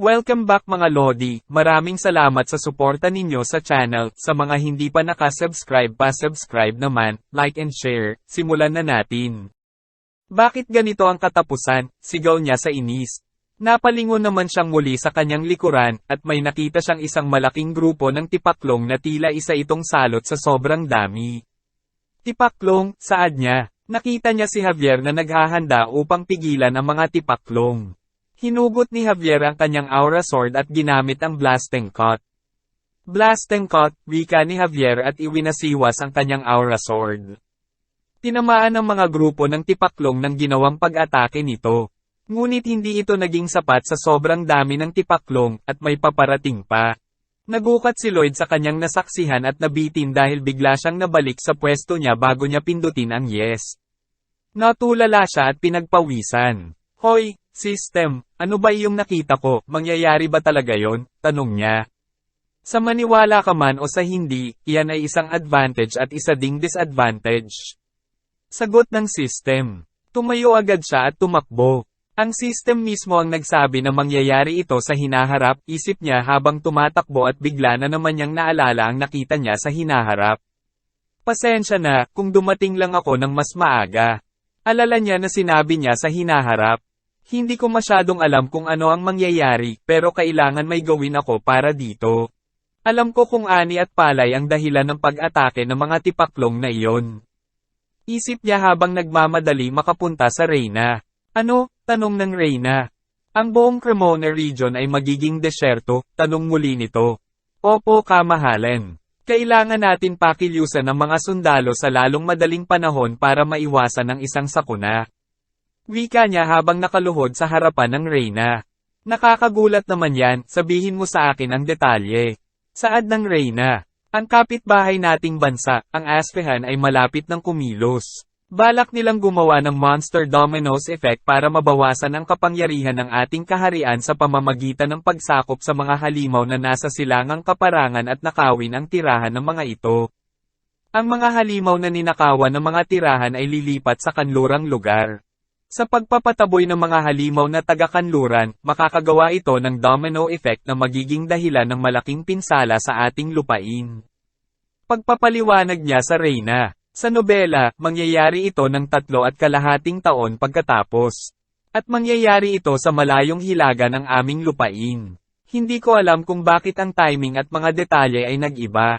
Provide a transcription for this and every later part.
Welcome back mga Lodi, maraming salamat sa suporta ninyo sa channel, sa mga hindi pa nakasubscribe pa subscribe naman, like and share, simulan na natin. Bakit ganito ang katapusan, sigaw niya sa inis. Napalingon naman siyang muli sa kanyang likuran, at may nakita siyang isang malaking grupo ng tipaklong na tila isa itong salot sa sobrang dami. Tipaklong, saad niya, nakita niya si Javier na naghahanda upang pigilan ang mga tipaklong. Hinugot ni Javier ang kanyang aura sword at ginamit ang blasting cut. Blasting cut, wika ni Javier at iwinasiwas ang kanyang aura sword. Tinamaan ang mga grupo ng tipaklong ng ginawang pag-atake nito. Ngunit hindi ito naging sapat sa sobrang dami ng tipaklong at may paparating pa. Nagukat si Lloyd sa kanyang nasaksihan at nabitin dahil bigla siyang nabalik sa pwesto niya bago niya pindutin ang yes. Natulala siya at pinagpawisan. Hoy, system, ano ba iyong nakita ko, mangyayari ba talaga yon? Tanong niya. Sa maniwala ka man o sa hindi, iyan ay isang advantage at isa ding disadvantage. Sagot ng system. Tumayo agad siya at tumakbo. Ang system mismo ang nagsabi na mangyayari ito sa hinaharap, isip niya habang tumatakbo at bigla na naman niyang naalala ang nakita niya sa hinaharap. Pasensya na, kung dumating lang ako ng mas maaga. Alala niya na sinabi niya sa hinaharap. Hindi ko masyadong alam kung ano ang mangyayari, pero kailangan may gawin ako para dito. Alam ko kung ani at palay ang dahilan ng pag-atake ng mga tipaklong na iyon. Isip niya habang nagmamadali makapunta sa Reyna. Ano? Tanong ng Reyna. Ang buong Cremona region ay magiging desyerto, tanong muli nito. Opo kamahalan. Kailangan natin pakilyusan ng mga sundalo sa lalong madaling panahon para maiwasan ang isang sakuna. Wika niya habang nakaluhod sa harapan ng Reyna. Nakakagulat naman yan, sabihin mo sa akin ang detalye. Saad ng Reyna. Ang kapitbahay nating bansa, ang Aspehan ay malapit ng kumilos. Balak nilang gumawa ng monster dominoes effect para mabawasan ang kapangyarihan ng ating kaharian sa pamamagitan ng pagsakop sa mga halimaw na nasa silangang kaparangan at nakawin ang tirahan ng mga ito. Ang mga halimaw na ninakawan ng mga tirahan ay lilipat sa kanlurang lugar. Sa pagpapataboy ng mga halimaw na taga-kanluran, makakagawa ito ng domino effect na magiging dahilan ng malaking pinsala sa ating lupain. Pagpapaliwanag niya sa Reyna, sa nobela, mangyayari ito ng tatlo at kalahating taon pagkatapos. At mangyayari ito sa malayong hilaga ng aming lupain. Hindi ko alam kung bakit ang timing at mga detalye ay nag-iba.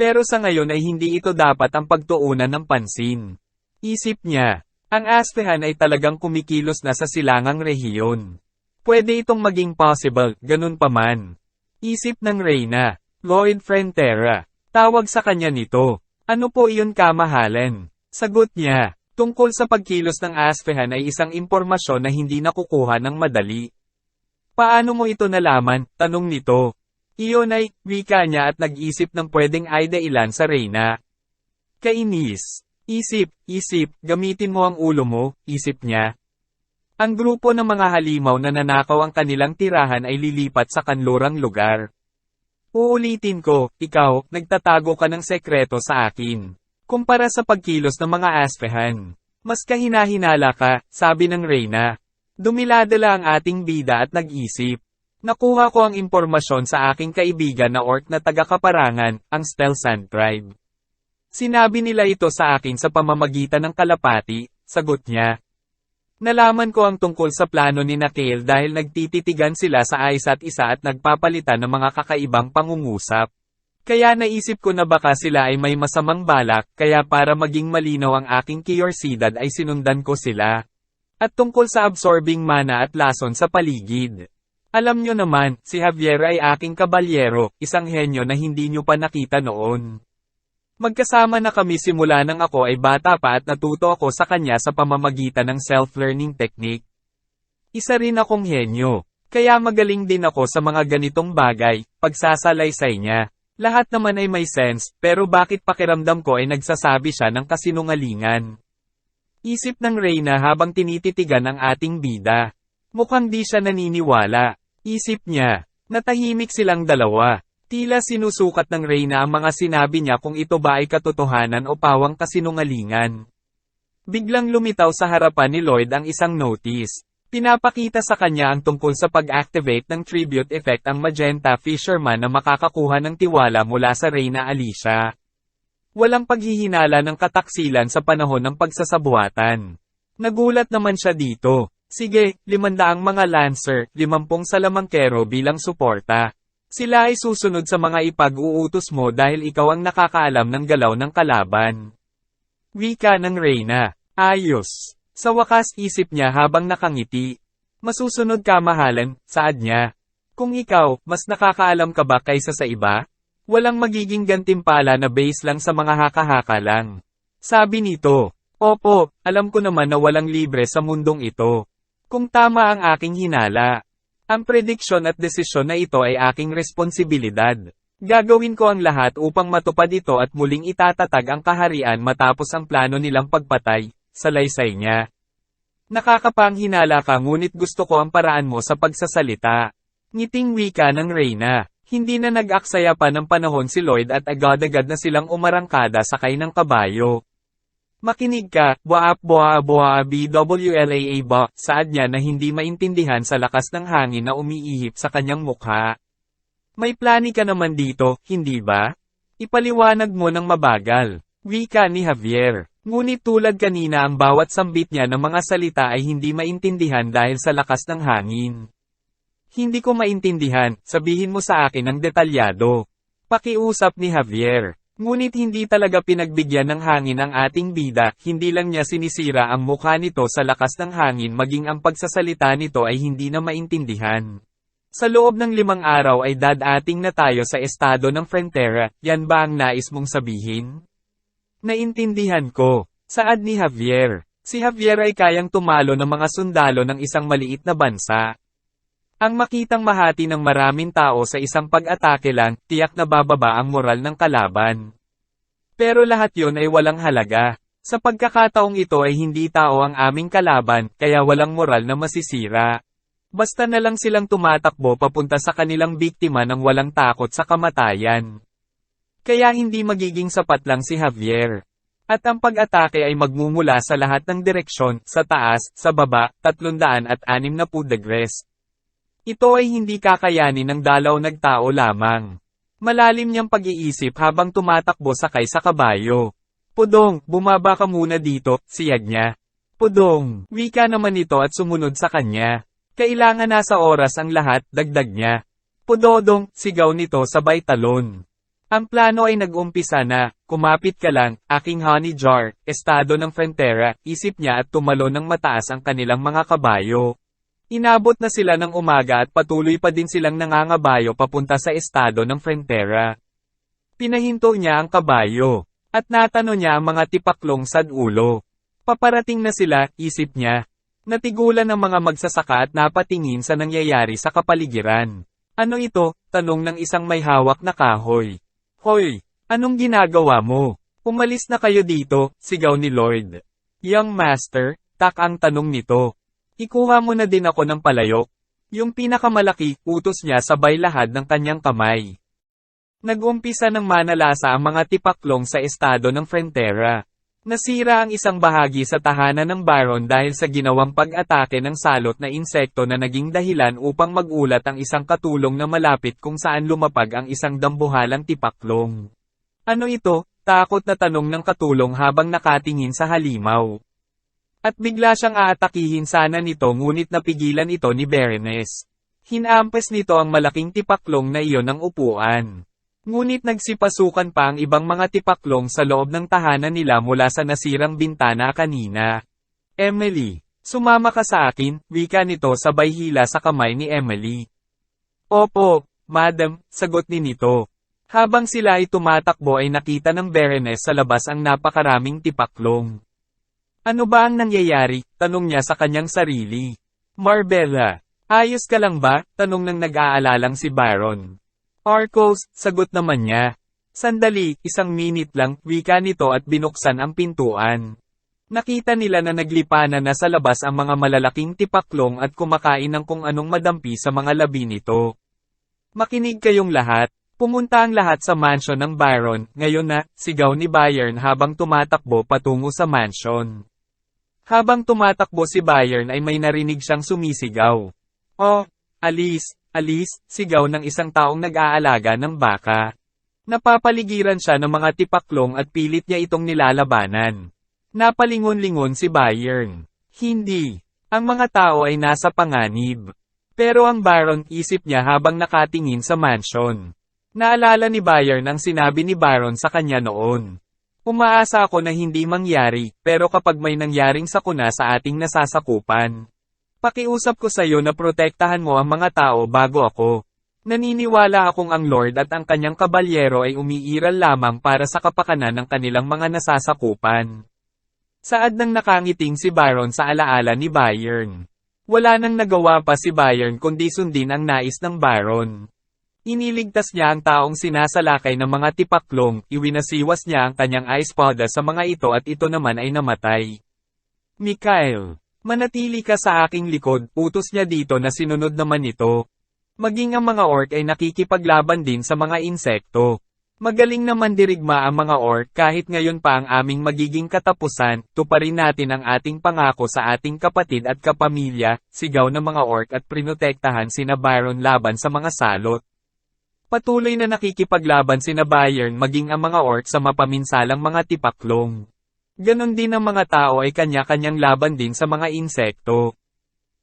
Pero sa ngayon ay hindi ito dapat ang pagtuunan ng pansin. Isip niya, ang Aspehan ay talagang kumikilos na sa silangang rehiyon. Pwede itong maging possible, ganun pa man. Isip ng Reyna, Lloyd Frontera, tawag sa kanya nito. Ano po iyon kamahalan? Sagot niya, tungkol sa pagkilos ng Aspehan ay isang impormasyon na hindi nakukuha ng madali. Paano mo ito nalaman? Tanong nito. Iyon ay, wika niya at nag-isip ng pwedeng ay dailan sa Reyna. Kainis. Isip, isip, gamitin mo ang ulo mo, isip niya. Ang grupo ng mga halimaw na nanakaw ang kanilang tirahan ay lilipat sa kanlurang lugar. Uulitin ko, ikaw, nagtatago ka ng sekreto sa akin. Kumpara sa pagkilos ng mga aspehan. Mas kahinahinala ka, sabi ng Reyna. Dumiladala ang ating bida at nag-isip. Nakuha ko ang impormasyon sa aking kaibigan na orc na taga-kaparangan, ang Stelsan tribe. Sinabi nila ito sa akin sa pamamagitan ng kalapati, sagot niya. Nalaman ko ang tungkol sa plano ni Nakale dahil nagtititigan sila sa isa't isa at nagpapalitan ng mga kakaibang pangungusap. Kaya naisip ko na baka sila ay may masamang balak, kaya para maging malinaw ang aking kiyorsidad ay sinundan ko sila. At tungkol sa absorbing mana at lason sa paligid. Alam nyo naman, si Javier ay aking kabalyero, isang henyo na hindi nyo pa nakita noon. Magkasama na kami simula nang ako ay bata pa at natuto ako sa kanya sa pamamagitan ng self-learning technique. Isa rin akong henyo. Kaya magaling din ako sa mga ganitong bagay, pagsasalaysay niya. Lahat naman ay may sense, pero bakit pakiramdam ko ay nagsasabi siya ng kasinungalingan? Isip ng Reyna habang tinititigan ang ating bida. Mukhang di siya naniniwala. Isip niya, natahimik silang dalawa. Tila sinusukat ng Reyna ang mga sinabi niya kung ito ba ay katotohanan o pawang kasinungalingan. Biglang lumitaw sa harapan ni Lloyd ang isang notice. Pinapakita sa kanya ang tungkol sa pag-activate ng tribute effect ang Magenta Fisherman na makakakuha ng tiwala mula sa Reyna Alicia. Walang paghihinala ng kataksilan sa panahon ng pagsasabuatan. Nagulat naman siya dito. Sige, limandaang mga Lancer, limampung salamangkero bilang suporta. Sila ay susunod sa mga ipag-uutos mo dahil ikaw ang nakakaalam ng galaw ng kalaban. Wika ng Reyna. Ayos. Sa wakas isip niya habang nakangiti. Masusunod ka mahalan, saad niya. Kung ikaw, mas nakakaalam ka ba kaysa sa iba? Walang magiging gantimpala na base lang sa mga haka-haka lang. Sabi nito, Opo, alam ko naman na walang libre sa mundong ito. Kung tama ang aking hinala. Ang prediksyon at desisyon na ito ay aking responsibilidad. Gagawin ko ang lahat upang matupad ito at muling itatatag ang kaharian matapos ang plano nilang pagpatay, salaysay niya. Nakakapanghinala ka ngunit gusto ko ang paraan mo sa pagsasalita. Ngiting wika ng Reyna. Hindi na nag-aksaya pa ng panahon si Lloyd at agad-agad na silang umarangkada sakay ng kabayo. Makinig ka, boaap boa boa BWLAA ba, saad niya na hindi maintindihan sa lakas ng hangin na umiihip sa kanyang mukha. May plani ka naman dito, hindi ba? Ipaliwanag mo ng mabagal. Wika ni Javier. Ngunit tulad kanina ang bawat sambit niya ng mga salita ay hindi maintindihan dahil sa lakas ng hangin. Hindi ko maintindihan, sabihin mo sa akin ng detalyado. Pakiusap ni Javier. Ngunit hindi talaga pinagbigyan ng hangin ang ating bida, hindi lang niya sinisira ang mukha nito sa lakas ng hangin maging ang pagsasalita nito ay hindi na maintindihan. Sa loob ng limang araw ay dadating na tayo sa estado ng Frontera, yan ba ang nais mong sabihin? Naintindihan ko. Saad ni Javier. Si Javier ay kayang tumalo ng mga sundalo ng isang maliit na bansa. Ang makitang mahati ng maraming tao sa isang pag-atake lang, tiyak na bababa ang moral ng kalaban. Pero lahat yon ay walang halaga. Sa pagkakataong ito ay hindi tao ang aming kalaban, kaya walang moral na masisira. Basta na lang silang tumatakbo papunta sa kanilang biktima ng walang takot sa kamatayan. Kaya hindi magiging sapat lang si Javier. At ang pag-atake ay magmumula sa lahat ng direksyon, sa taas, sa baba, 360 degrees. Ito ay hindi kakayanin ng dalaw nagtao lamang. Malalim niyang pag-iisip habang tumatakbo sakay sa kabayo. Pudong, bumaba ka muna dito, siyag niya. Pudong, wika naman ito at sumunod sa kanya. Kailangan nasa oras ang lahat, dagdag niya. Pudodong, sigaw nito sabay talon. Ang plano ay nag-umpisa na, kumapit ka lang, aking honey jar, estado ng Frontera, isip niya at tumalo ng mataas ang kanilang mga kabayo. Inabot na sila ng umaga at patuloy pa din silang nangangabayo papunta sa estado ng Frontera. Pinahinto niya ang kabayo, at natanong niya ang mga tipaklong sa ulo. Paparating na sila, isip niya. Natigulan ng mga magsasaka at napatingin sa nangyayari sa kapaligiran. Ano ito? Tanong ng isang may hawak na kahoy. Hoy, anong ginagawa mo? Umalis na kayo dito, sigaw ni Lloyd. Young Master, tak ang tanong nito. Ikuha mo na din ako ng palayok. Yung pinakamalaki, utos niya sabay lahad ng kanyang kamay. Nag-umpisa ng manalasa ang mga tipaklong sa estado ng Frontera. Nasira ang isang bahagi sa tahanan ng Baron dahil sa ginawang pag-atake ng salot na insekto na naging dahilan upang magulat ang isang katulong na malapit kung saan lumapag ang isang dambuhalang tipaklong. Ano ito? Takot na tanong ng katulong habang nakatingin sa halimaw. At bigla siyang aatakihin sana nito ngunit napigilan ito ni Berenice. Hinampas nito ang malaking tipaklong na iyon ng upuan. Ngunit nagsipasukan pa ang ibang mga tipaklong sa loob ng tahanan nila mula sa nasirang bintana kanina. Emily, sumama ka sa akin, wika nito sabay hila sa kamay ni Emily. Opo, madam, sagot ni nito. Habang sila ay tumatakbo ay nakita ng Berenice sa labas ang napakaraming tipaklong. Ano ba ang nangyayari? Tanong niya sa kanyang sarili. Marbella, ayos ka lang ba? Tanong ng nag-aalalang si Byron. Arcos, sagot naman niya. Sandali, isang minute lang, wika nito at binuksan ang pintuan. Nakita nila na naglipanan na sa labas ang mga malalaking tipaklong at kumakain ng kung anong madampi sa mga labi nito. Makinig kayong lahat. Pumunta ang lahat sa mansion ng Byron, ngayon na, sigaw ni Bayern habang tumatakbo patungo sa mansion. Habang tumatakbo si Bayern ay may narinig siyang sumisigaw. Oh, alis, alis, sigaw ng isang taong nag-aalaga ng baka. Napapaligiran siya ng mga tipaklong at pilit niya itong nilalabanan. Napalingon-lingon si Bayern. Hindi. Ang mga tao ay nasa panganib. Pero ang Baron isip niya habang nakatingin sa mansion. Naalala ni Bayern ang sinabi ni Baron sa kanya noon. Umaasa ako na hindi mangyari, pero kapag may nangyaring sakuna sa ating nasasakupan. Pakiusap ko sa iyo na protektahan mo ang mga tao bago ako. Naniniwala akong ang Lord at ang kanyang kabalyero ay umiiral lamang para sa kapakanan ng kanilang mga nasasakupan. Saad nang nakangiting si Baron sa alaala ni Bayern. Wala nang nagawa pa si Bayern kundi sundin ang nais ng Baron. Iniligtas niya ang taong sinasalakay ng mga tipaklong, iwinasiwas niya ang kanyang espada sa mga ito at ito naman ay namatay. Mikhail, manatili ka sa aking likod, utos niya dito na sinunod naman ito. Maging ang mga orc ay nakikipaglaban din sa mga insekto. Magaling naman dirigma ang mga orc kahit ngayon pa ang aming magiging katapusan, tuparin natin ang ating pangako sa ating kapatid at kapamilya, sigaw ng mga orc at prinotektahan sina Byron laban sa mga salot. Patuloy na nakikipaglaban sina Bayern maging ang mga orc sa mapaminsalang mga tipaklong. Ganon din ang mga tao ay kanya-kanyang laban din sa mga insekto.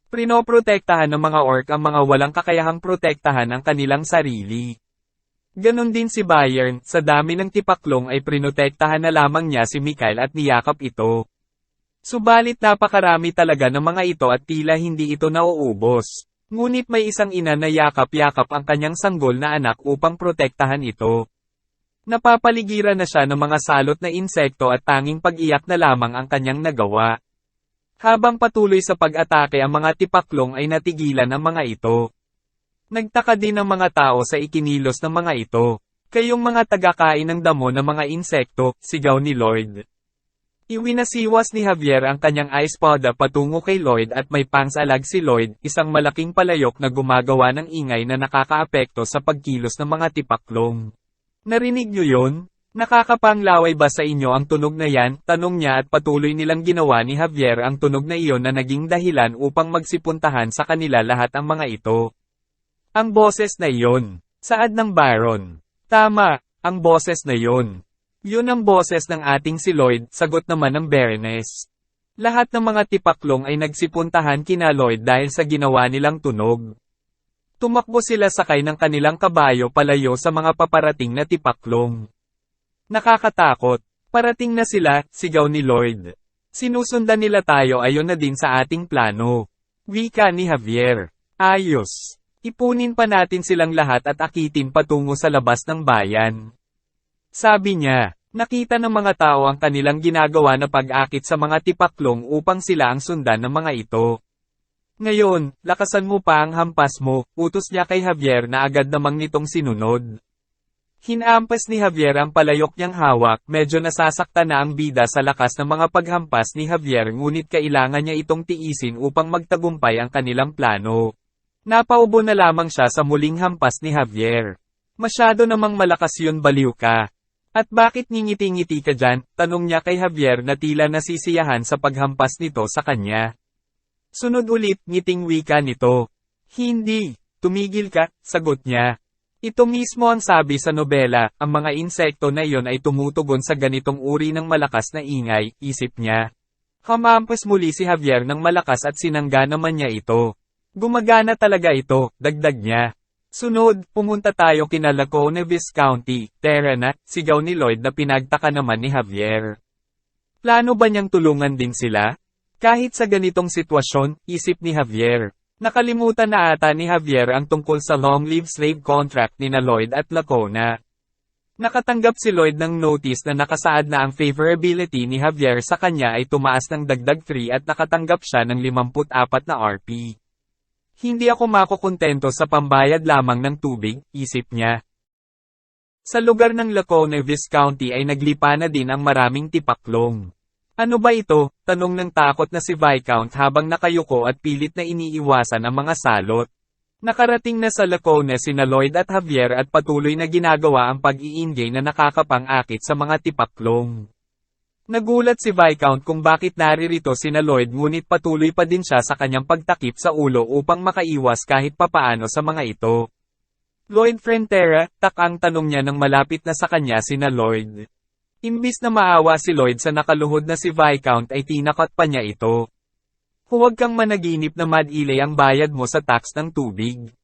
Prinoprotektahan ng mga orc ang mga walang kakayahang protektahan ang kanilang sarili. Ganon din si Bayern, sa dami ng tipaklong ay prinotektahan na lamang niya si Mikael at niyakap ito. Subalit napakarami talaga ng mga ito at tila hindi ito nauubos. Ngunit may isang ina na yakap-yakap ang kanyang sanggol na anak upang protektahan ito. Napapaligiran na siya ng mga salot na insekto at tanging pag-iyak na lamang ang kanyang nagawa. Habang patuloy sa pag-atake ang mga tipaklong ay natigilan ang mga ito. Nagtaka din ang mga tao sa ikinilos ng mga ito. Kayong mga tagakain ng damo ng mga insekto, sigaw ni Lloyd. Iwinasiwas ni Javier ang kanyang espada patungo kay Lloyd at may pangsalag si Lloyd, isang malaking palayok na gumagawa ng ingay na nakakaapekto sa pagkilos ng mga tipaklong. Narinig niyo yon? Nakakapanglaway ba sa inyo ang tunog na yan? Tanong niya at patuloy nilang ginawa ni Javier ang tunog na iyon na naging dahilan upang magsipuntahan sa kanila lahat ang mga ito. Ang boses na iyon. Saad ng Baron. Tama, ang boses na iyon. Yun ang boses ng ating si Lloyd, sagot naman ng Baroness. Lahat ng mga tipaklong ay nagsipuntahan kina Lloyd dahil sa ginawa nilang tunog. Tumakbo sila sakay ng kanilang kabayo palayo sa mga paparating na tipaklong. Nakakatakot. Parating na sila, sigaw ni Lloyd. Sinusundan nila tayo ayon na din sa ating plano. Wika ni Javier. Ayos. Ipunin pa natin silang lahat at akitin patungo sa labas ng bayan. Sabi niya, nakita ng mga tao ang kanilang ginagawa na pag-akit sa mga tipaklong upang sila ang sundan ng mga ito. Ngayon, lakasan mo pa ang hampas mo, utos niya kay Javier na agad namang nitong sinunod. Hinampas ni Javier ang palayok niyang hawak, medyo nasasakta na ang bida sa lakas ng mga paghampas ni Javier ngunit kailangan niya itong tiisin upang magtagumpay ang kanilang plano. Napaubo na lamang siya sa muling hampas ni Javier. Masyado namang malakas yun baliw ka. At bakit ngingiti-ngiti ka dyan? Tanong niya kay Javier na tila nasisiyahan sa paghampas nito sa kanya. Sunod ulit, ngiting wika nito. Hindi, tumigil ka, sagot niya. Ito mismo ang sabi sa nobela, ang mga insekto na iyon ay tumutugon sa ganitong uri ng malakas na ingay, isip niya. Hamampas muli si Javier ng malakas at sinangga naman niya ito. Gumagana talaga ito, dagdag niya. Sunod, pumunta tayo kina Lacone Viscounty, Terra na, sigaw ni Lloyd na pinagtaka naman ni Javier. Plano ba niyang tulungan din sila? Kahit sa ganitong sitwasyon, isip ni Javier. Nakalimutan na ata ni Javier ang tungkol sa long-live slave contract ni na Lloyd at Lacona. Nakatanggap si Lloyd ng notice na nakasaad na ang favorability ni Javier sa kanya ay tumaas ng dagdag 3 at nakatanggap siya ng 54 na RP. Hindi ako makukontento sa pambayad lamang ng tubig, isip niya. Sa lugar ng Lacone Viscounty ay naglipa na din ang maraming tipaklong. Ano ba ito? Tanong ng takot na si Viscount habang nakayuko at pilit na iniiwasan ang mga salot. Nakarating na sa Lacone sina Lloyd at Javier at patuloy na ginagawa ang pag-iingay na nakakapang-akit sa mga tipaklong. Nagulat si Viscount kung bakit naririto sina Lloyd ngunit patuloy pa din siya sa kanyang pagtakip sa ulo upang makaiwas kahit papaano sa mga ito. Lloyd Frontera, tak ang tanong niya nang malapit na sa kanya sina Lloyd. Imbis na maawa si Lloyd sa nakaluhod na si Viscount ay tinakot pa niya ito. Huwag kang managinip na mad-ilay ang bayad mo sa tax ng tubig.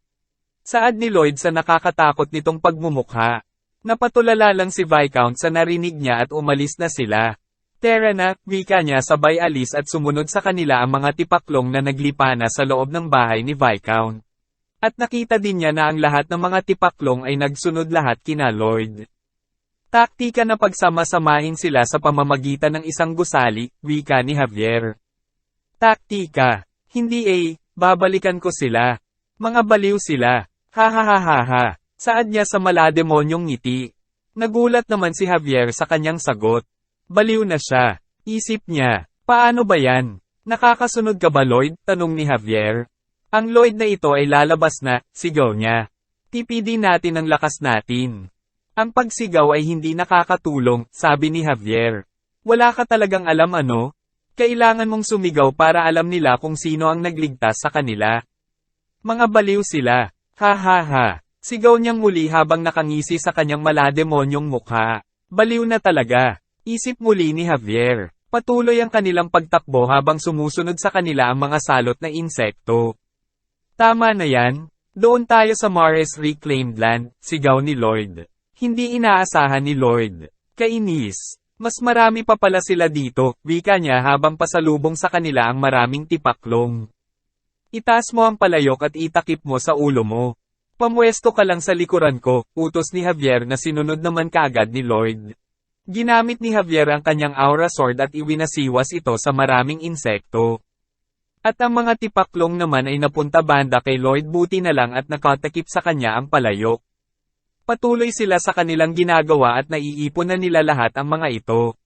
Saad ni Lloyd sa nakakatakot nitong pagmumukha. Napatulala lang si Viscount sa narinig niya at umalis na sila. Tara na, wika niya sabay alis at sumunod sa kanila ang mga tipaklong na naglipana sa loob ng bahay ni Viscount. At nakita din niya na ang lahat ng mga tipaklong ay nagsunod lahat kina Lloyd. Taktika na pagsama-samahin sila sa pamamagitan ng isang gusali, wika ni Javier. Taktika. Hindi eh, babalikan ko sila. Mga baliw sila. Ha ha ha ha ha. Saad niya sa malademonyong ngiti. Nagulat naman si Javier sa kanyang sagot. Baliw na siya. Isip niya, paano ba yan? Nakakasunod ka ba Lloyd? Tanong ni Javier. Ang Lloyd na ito ay lalabas na, sigaw niya. TPD natin ang lakas natin. Ang pagsigaw ay hindi nakakatulong, sabi ni Javier. Wala ka talagang alam ano? Kailangan mong sumigaw para alam nila kung sino ang nagligtas sa kanila. Mga baliw sila. Ha ha ha. Sigaw niyang muli habang nakangisi sa kanyang malademonyong mukha. Baliw na talaga. Isip muli ni Javier. Patuloy ang kanilang pagtakbo habang sumusunod sa kanila ang mga salot na insekto. Tama na yan. Doon tayo sa Mars Reclaimed Land, sigaw ni Lloyd. Hindi inaasahan ni Lloyd. Kainis. Mas marami pa pala sila dito, wika niya habang pasalubong sa kanila ang maraming tipaklong. Itaas mo ang palayok at itakip mo sa ulo mo. Pamwesto ka lang sa likuran ko, utos ni Javier na sinunod naman kaagad ni Lloyd. Ginamit ni Javier ang kanyang aura sword at iwinasiwas ito sa maraming insekto. At ang mga tipaklong naman ay napunta banda kay Lloyd buti na lang at nakatakip sa kanya ang palayok. Patuloy sila sa kanilang ginagawa at naiipon na nila lahat ang mga ito.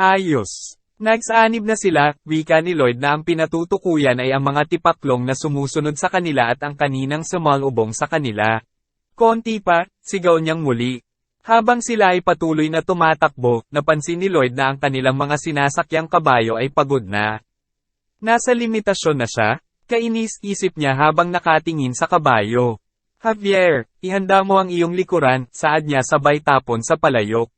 Ayos. Nagsaanib na sila, wika ni Lloyd na ang pinatutukuyan ay ang mga tipaklong na sumusunod sa kanila at ang kaninang sumalubong sa kanila. Konti pa, sigaw niyang muli. Habang sila ay patuloy na tumatakbo, napansin ni Lloyd na ang kanilang mga sinasakyang kabayo ay pagod na. Nasa limitasyon na siya, kainis-isip niya habang nakatingin sa kabayo. Javier, ihanda mo ang iyong likuran, saad niya sabay tapon sa palayok.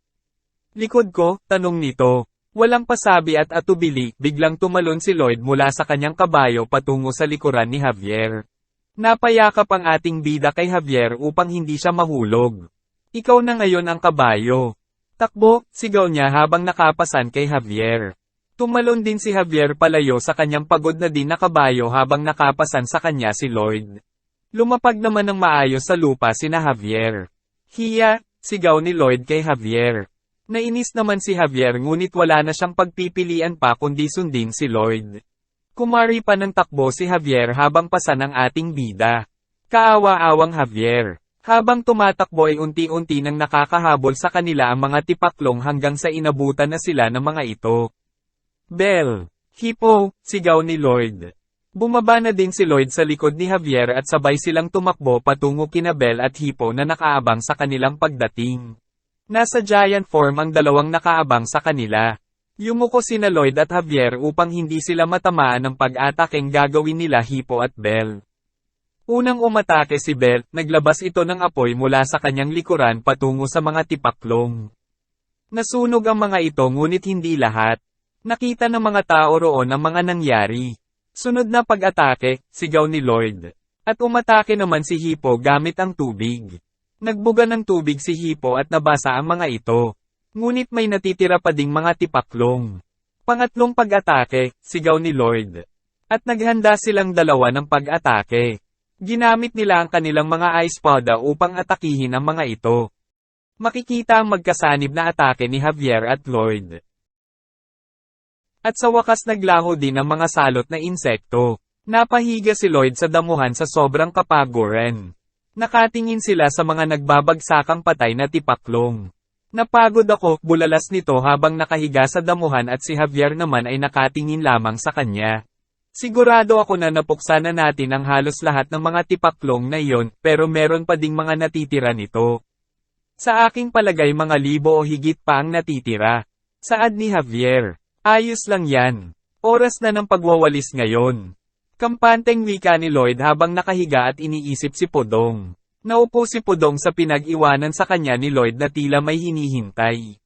Likod ko, tanong nito. Walang pasabi at atubili, biglang tumalon si Lloyd mula sa kanyang kabayo patungo sa likuran ni Javier. Napayakap ang ating bida kay Javier upang hindi siya mahulog. Ikaw na ngayon ang kabayo. Takbo, sigaw niya habang nakapasan kay Javier. Tumalon din si Javier palayo sa kanyang pagod na din na kabayo habang nakapasan sa kanya si Lloyd. Lumapag naman ng maayos sa lupa sina Javier. Hiya, sigaw ni Lloyd kay Javier. Nainis naman si Javier ngunit wala na siyang pagpipilian pa kundi sundin si Lloyd. Kumari pa ng takbo si Javier habang pasan ang ating bida. Kaawa-awang Javier. Habang tumatakbo ay unti-unti nang nakakahabol sa kanila ang mga tipaklong hanggang sa inabutan na sila ng mga ito. Bell! Hippo! Sigaw ni Lloyd. Bumaba na din si Lloyd sa likod ni Javier at sabay silang tumakbo patungo kina Bell at Hippo na nakaabang sa kanilang pagdating. Nasa giant form ang dalawang nakaabang sa kanila. Yumuko sina Lloyd at Javier upang hindi sila matamaan ng pag-atakeng gagawin nila Hippo at Bell. Unang umatake si Bell, naglabas ito ng apoy mula sa kanyang likuran patungo sa mga tipaklong. Nasunog ang mga ito ngunit hindi lahat. Nakita ng mga tao roon ang mga nangyari. Sunod na pag-atake, sigaw ni Lloyd. At umatake naman si Hippo gamit ang tubig. Nagbuga ng tubig si Hippo at nabasa ang mga ito. Ngunit may natitira pa ding mga tipaklong. Pangatlong pag-atake, sigaw ni Lloyd. At naghanda silang dalawa ng pag-atake. Ginamit nila ang kanilang mga ice poda upang atakihin ang mga ito. Makikita ang magkasanib na atake ni Javier at Lloyd. At sa wakas naglaho din ang mga salot na insekto. Napahiga si Lloyd sa damuhan sa sobrang kapaguran. Nakatingin sila sa mga nagbabagsakang patay na tipaklong. Napagod ako, bulalas nito habang nakahiga sa damuhan at si Javier naman ay nakatingin lamang sa kanya. Sigurado ako na napuksa na natin ang halos lahat ng mga tipaklong na iyon, pero meron pa ding mga natitira nito. Sa aking palagay mga libo o higit pa ang natitira. Saad ni Javier. Ayos lang yan. Oras na ng pagwawalis ngayon. Kampanteng wika ni Lloyd habang nakahiga at iniisip si Podong. Naupo si Podong sa pinag-iwanan sa kanya ni Lloyd na tila may hinihintay.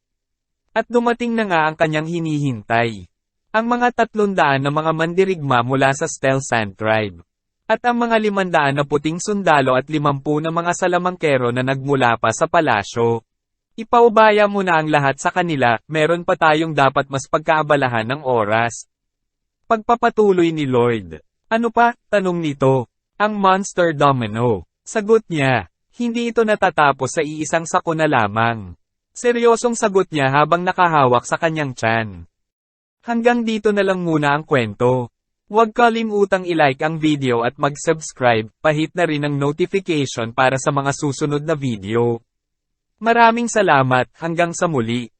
At dumating na nga ang kanyang hinihintay. Ang mga tatlong daan na mga mandirigma mula sa Stel Sand Tribe. At ang mga limandaan na puting sundalo at limampu na mga salamangkero na nagmula pa sa palasyo. Ipaubaya mo na ang lahat sa kanila, meron pa tayong dapat mas pagkaabalahan ng oras. Pagpapatuloy ni Lloyd. Ano pa, tanong nito. Ang Monster Domino. Sagot niya. Hindi ito natatapos sa iisang sako na lamang. Seryosong sagot niya habang nakahawak sa kanyang tiyan. Hanggang dito na lang muna ang kwento. Huwag kalimutang i-like ang video at mag-subscribe, pahit na rin ang notification para sa mga susunod na video. Maraming salamat, hanggang sa muli.